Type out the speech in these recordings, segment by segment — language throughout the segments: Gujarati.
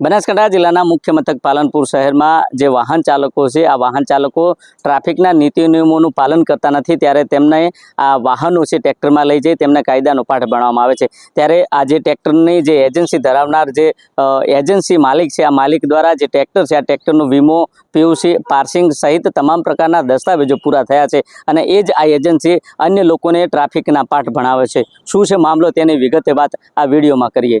બનાસકાંઠા જિલ્લાના મુખ્ય મથક પાલનપુર શહેરમાં જે વાહન ચાલકો છે, આ વાહન ચાલકો ટ્રાફિકના નીતિ નિયમોનું પાલન કરતા નથી, ત્યારે તેમને આ વાહનો છે, ટ્રેક્ટરમાં લઈ જઈ તેમને કાયદાનો પાઠ ભણવામાં આવે છે. ત્યારે આ જે ટ્રેક્ટરની જે એજન્સી ધરાવનાર જે એજન્સી માલિક છે, આ માલિક દ્વારા જે ટ્રેક્ટર છે, આ ટ્રેક્ટરનો વીમો, પીયુસી, પાર્સિંગ સહિત તમામ પ્રકારના દસ્તાવેજો પૂરા થયા છે અને એ જ આ એજન્સી અન્ય લોકોને ટ્રાફિકના પાઠ ભણાવે છે. શું છે મામલો તેની વિગતે વાત આ વિડીયોમાં કરીએ.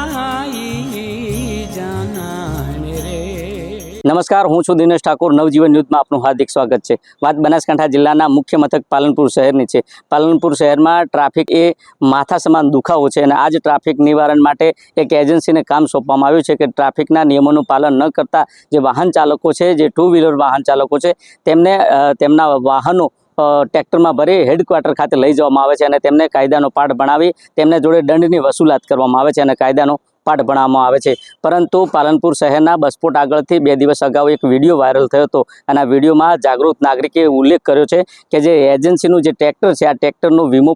નમસ્કાર, હું છું દિનેશ ઠાકોર, નવજીવન ન્યૂઝમાં આપનું હાર્દિક સ્વાગત છે. વાત બનાસકાંઠા જિલ્લાના મુખ્ય મથક પાલનપુર શહેરની છે. પાલનપુર શહેરમાં ટ્રાફિક એ માથા સમાન દુખાવો છે અને આ જ ટ્રાફિક નિવારણ માટે એક એજન્સીને કામ સોંપવામાં આવ્યું છે કે ટ્રાફિકના નિયમોનું પાલન ન કરતા જે વાહન ચાલકો છે, જે ટુ વ્હીલર વાહન ચાલકો છે, તેમને તેમના વાહનો ટ્રેક્ટરમાં ભરી હેડક્વાર્ટર ખાતે લઈ જવામાં આવે છે અને તેમને કાયદાનો પાઠ ભણાવી તેમને જોડે દંડની વસૂલાત કરવામાં આવે છે અને કાયદાનો પાઠ ભણાવવામાં આવે છે. પરંતુ પાલનપુર શહેરના બસપોટ આગળથી બે દિવસ અગાઉ એક વીડિયો વાયરલ થયો હતો. અને વિડીયોમાં જાગૃત નાગરિકે ઉલ્લેખ કર્યો છે કે જે એજન્સીનું જે ટ્રેક્ટર છે, આ ટ્રેક્ટરનો વીમો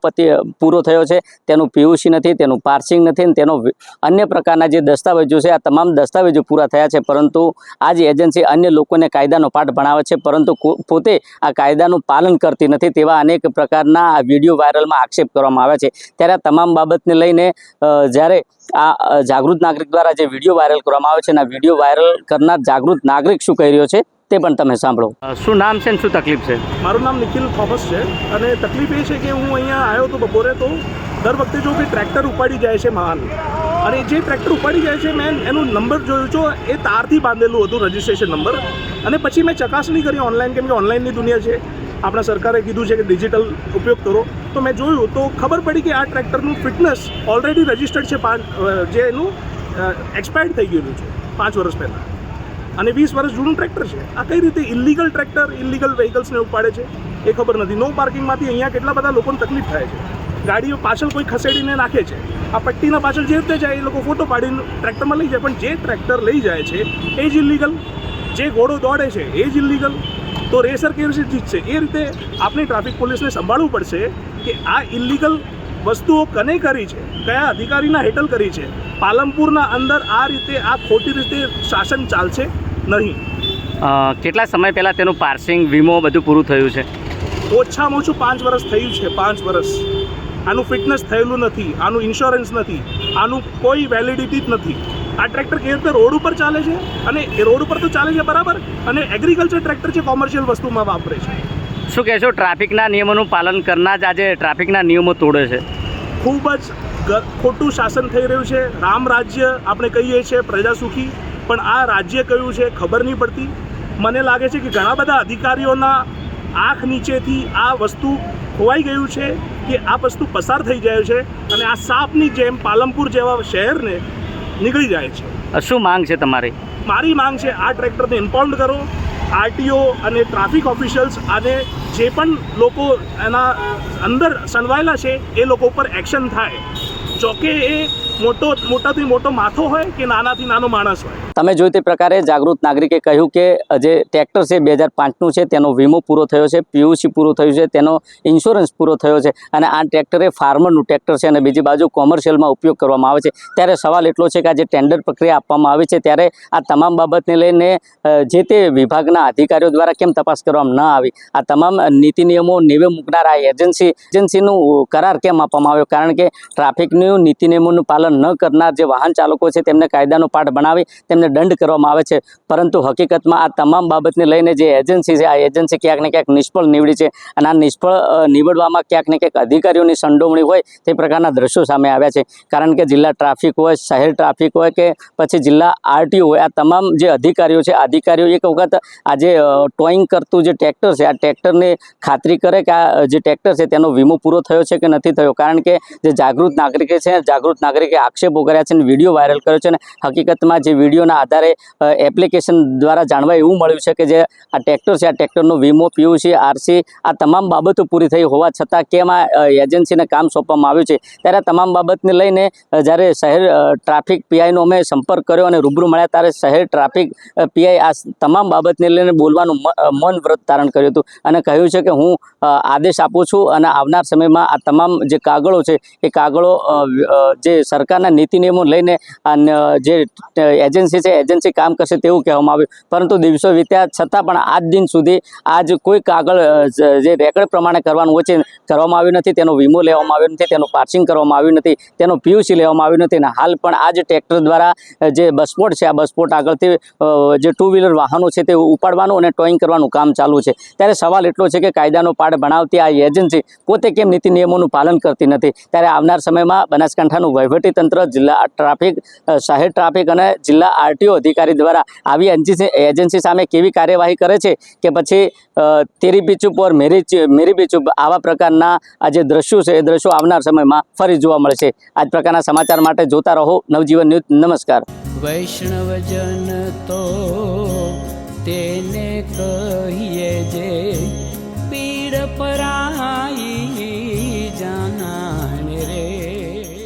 પૂરો થયો છે. તેનું પીયુસી નથી, તેનું પાર્સિંગ નથી અને તેનો અન્ય પ્રકારના જે દસ્તાવેજો છે, આ તમામ દસ્તાવેજો પૂરા થયા છે. પરંતુ આ જ એજન્સી અન્ય લોકોને કાયદાનો પાઠ ભણાવે છે, પરંતુ પોતે આ કાયદાનું પાલન કરતી નથી તેવા અનેક પ્રકારના વીડિયો વાયરલમાં આક્ષેપ કરવામાં આવે છે. ત્યારે તમામ બાબતને લઈને જ્યારે આ જાગૃત નાગરિક દ્વારા જે વીડિયો વાયરલ કરવામાં આવે છે અને વીડિયો વાયરલ કરનાર જાગૃત નાગરિક શું કહી રહ્યો છે તે પણ તમે સાંભળો. શું નામ છે ને શું તકલીફ છે? મારું નામ નિખિલ થોમસ છે અને તકલીફ એ છે કે હું અહીંયા આવ્યો તો બપોરે તો દર વખતે જો કે ટ્રેક્ટર ઉપાડી જાય છે માલ અને જે ટ્રેક્ટર ઉપાડી જાય છે મેં એનું નંબર જોયું છો એ તારથી બાંધેલું હતું રજિસ્ટ્રેશન નંબર અને પછી મેં ચકાસણી કરી ઓનલાઈન કેમ કે ઓનલાઈનની દુનિયા છે. આપણા સરકારે કીધું છે કે ડિજિટલ ઉપયોગ કરો. તો મેં જોયું તો ખબર પડી કે આ ટ્રેક્ટરનું ફિટનેસ ઓલરેડી રજિસ્ટર્ડ છે પાંચ જે એનું એક્સપાયર્ડ થઈ ગયેલું છે, પાંચ વર્ષ પહેલાં. અને વીસ વર્ષ જૂનું ટ્રેક્ટર છે. આ કઈ રીતે ઇલીગલ ટ્રેક્ટર ઇલીગલ વ્હીકલ્સને ઉપાડે છે? એ ખબર નથી. નો પાર્કિંગમાંથી અહીંયા કેટલા બધા લોકોને તકલીફ થાય છે. ગાડીઓ પાછળ કોઈ ખસેડીને નાખે છે. આ પટ્ટીના પાછળ જે રીતે જાય એ લોકો ફોટો પાડીને ટ્રેક્ટરમાં લઈ જાય. પણ જે ટ્રેક્ટર લઈ જાય છે, એ જ ઇલીગલ જે ઘોડો દોડે છે, એ જ ઇલીગલ તો રેસર કેવી રીતે જીતશે એ રીતે આપણી ટ્રાફિક પોલીસને સંભાળવું પડશે કે આ ઇલીગલ વસ્તુઓ કને કરી છે? કયા અધિકારીના હેઠળ કરી છે? પાલનપુરના અંદર આ રીતે આ ખોટી રીતે શાસન ચાલશે નહીં. કેટલા સમય પહેલાં તેનું પાર્સિંગ વીમો બધું પૂરું થયું છે? ઓછામાં ઓછું પાંચ વર્ષ થયું છે પાંચ વર્ષ આનું ફિટનેસ થયેલું નથી આનું ઇન્સ્યોરન્સ નથી આનું કોઈ વેલિડિટી જ નથી. આ ટ્રેક્ટર કેવી રીતે રોડ ઉપર ચાલે છે અને એ રોડ ઉપર તો ચાલે છે બરાબર અને એગ્રીકલ્ચર ટ્રેક્ટર છે કોમર્શિયલ વસ્તુમાં વાપરે છે. શું કહેશો ટ્રાફિકના નિયમોનું પાલન કરનાર જ આજે ટ્રાફિકના નિયમો તોડે છે? ખૂબ જ ખોટું શાસન થઈ રહ્યું છે. રામ રાજ્ય આપણે કહીએ છીએ પ્રજા સુખી પણ આ રાજ્ય કયું છે ખબર નહીં પડતી. મને લાગે છે કે ઘણા બધા અધિકારીઓના આંખ નીચેથી આ વસ્તુ ખોવાઈ ગયું છે કે આ વસ્તુ પસાર થઈ જાય છે અને આ સાપની જેમ પાલનપુર જેવા શહેરને નીકળી જાય છે. શું માંગ છે તમારી? મારી માંગ છે આ ટ્રેક્ટરને ઇમ્પાઉન્ડ કરો આરટીઓ અને ટ્રાફિક ઓફિશિયલ્સ અને જે પણ લોકો એના અંદર સંડવાયેલા છે એ લોકો ઉપર એક્શન થાય. જોકે એ મોટો મોટાથી મોટો માથો હોય કે નાનાથી નાનો માણસ હોય. તમે જોઈ તે પ્રકારે જાગૃત નાગરિકે કહ્યું કે જે ટ્રેક્ટર છે બે હજાર પાંચનું છે, તેનો વીમો પૂરો થયો છે, પીયુસી પૂરો થયું છે, તેનો ઇન્સ્યોરન્સ પૂરો થયો છે અને આ ટ્રેક્ટર એ ફાર્મરનું ટ્રેક્ટર છે અને બીજી બાજુ કોમર્શિયલમાં ઉપયોગ કરવામાં આવે છે. ત્યારે સવાલ એટલો છે કે આ જે ટેન્ડર પ્રક્રિયા આપવામાં આવી છે, ત્યારે આ તમામ બાબતને લઈને જે તે વિભાગના અધિકારીઓ દ્વારા કેમ તપાસ કરવામાં ન આવી? આ તમામ નીતિ નિયમો નેવે મૂકનાર આ એજન્સી, એજન્સીનું કરાર કેમ આપવામાં આવ્યો? કારણ કે ટ્રાફિકનું નીતિ નિયમોનું પાલન ન કરનાર જે વાહન ચાલકો છે, તેમને કાયદાનો પાઠ બનાવી તેમને દંડ કરવામાં આવે છે. પરંતુ હકીકતમાં આ તમામ બાબતને લઈને જે એજન્સી છે, આ એજન્સી ક્યાંક ને ક્યાંક નિષ્ફળ નીવડી છે અને આ નિષ્ફળ નીવડવામાં ક્યાંક ને ક્યાંક અધિકારીઓની સંડોવણી હોય તે પ્રકારના દ્રશ્યો સામે આવ્યા છે. કારણ કે જિલ્લા ટ્રાફિક હોય, શહેર ટ્રાફિક હોય કે પછી જિલ્લા આરટીઓ હોય, આ તમામ જે અધિકારીઓ છે અધિકારીઓ એક વખત આ જે ટોઈંગ કરતું જે ટ્રેક્ટર છે, આ ટ્રેક્ટરને ખાતરી કરે કે આ જે ટ્રેક્ટર છે તેનો વીમો પૂરો થયો છે કે નથી થયો. કારણ કે જે જાગૃત નાગરિકે છે, જાગૃત નાગરિકે આક્ષેપો કર્યા છે અને વીડિયો વાયરલ કર્યો છે અને હકીકતમાં જે વિડીયોના વિડીયોના આધારે એપ્લિકેશન દ્વારા જાણવા એવું મળ્યું છે કે જે આ ટ્રેક્ટર છે આ ટ્રેક્ટરનો વીમો પીયુસી આરસી આ તમામ બાબતો પૂરી થઈ હોવા છતાં કેમ આ એજન્સીને કામ સોંપવામાં આવ્યું છે? ત્યારે તમામ બાબતને લઈને જ્યારે શહેર ટ્રાફિક પીઆઈનો અમે સંપર્ક કર્યો અને રૂબરૂ મળ્યા ત્યારે શહેર ટ્રાફિક પીઆઈ આ તમામ બાબતને લઈને બોલવાનું મ- અ, વ્રત ધારણ કર્યું હતું. અને કહ્યું છે કે હું આદેશ આપું છું અને આવનાર સમયમાં આ તમામ જે કાગળો છે એ કાગળો જે સરકારના નીતિ નિયમો લઈને જે એજન્સી છે એજન્સી કામ કરશે તેવું કહેવામાં આવ્યું. પરંતુ દિવસો વીત્યા છતાં પણ આજ દિન સુધી આજ કોઈ કાગળ જે રેકર્ડ પ્રમાણે કરવાનું હોય છે, કરવામાં આવ્યું નથી. તેનો વીમો લેવામાં આવ્યો નથી, તેનું પાર્સિંગ કરવામાં આવ્યું નથી, તેનું પીયુસી લેવામાં આવ્યું નથી અને હાલ પણ આ જ ટ્રેક્ટર દ્વારા જે બસપોટ છે, આ બસપોટ આગળથી જે ટુ વ્હીલર વાહનો છે તે ઉપાડવાનું અને ટોઈંગ કરવાનું કામ ચાલુ છે. ત્યારે સવાલ એટલો છે કે કાયદાનો પાઠ ભણાવતી આ એજન્સી પોતે કેમ નીતિ નિયમોનું પાલન કરતી નથી? ત્યારે આવનાર સમયમાં બનાસકાંઠાનું વહીવટીતંત્ર, જિલ્લા ટ્રાફિક શહેર ટ્રાફિક અને જિલ્લા આરટીઓ અધિકારી દ્વારા આવી એજન્સી સામે કેવી કાર્યવાહી કરે છે કે પછી તેરી બીચ ઓર મેરી મેરી બીચ આવા પ્રકારના આ જે દ્રશ્યો છે એ દ્રશ્યો આવનાર સમયમાં ફરી જોવા મળશે આ જ પ્રકારના સમાચાર માટે જોતા રહો. નવજીવન ન્યૂઝ, નમસ્કાર. વૈષ્ણવજન તો તેને કહીએ જે પીડ પરા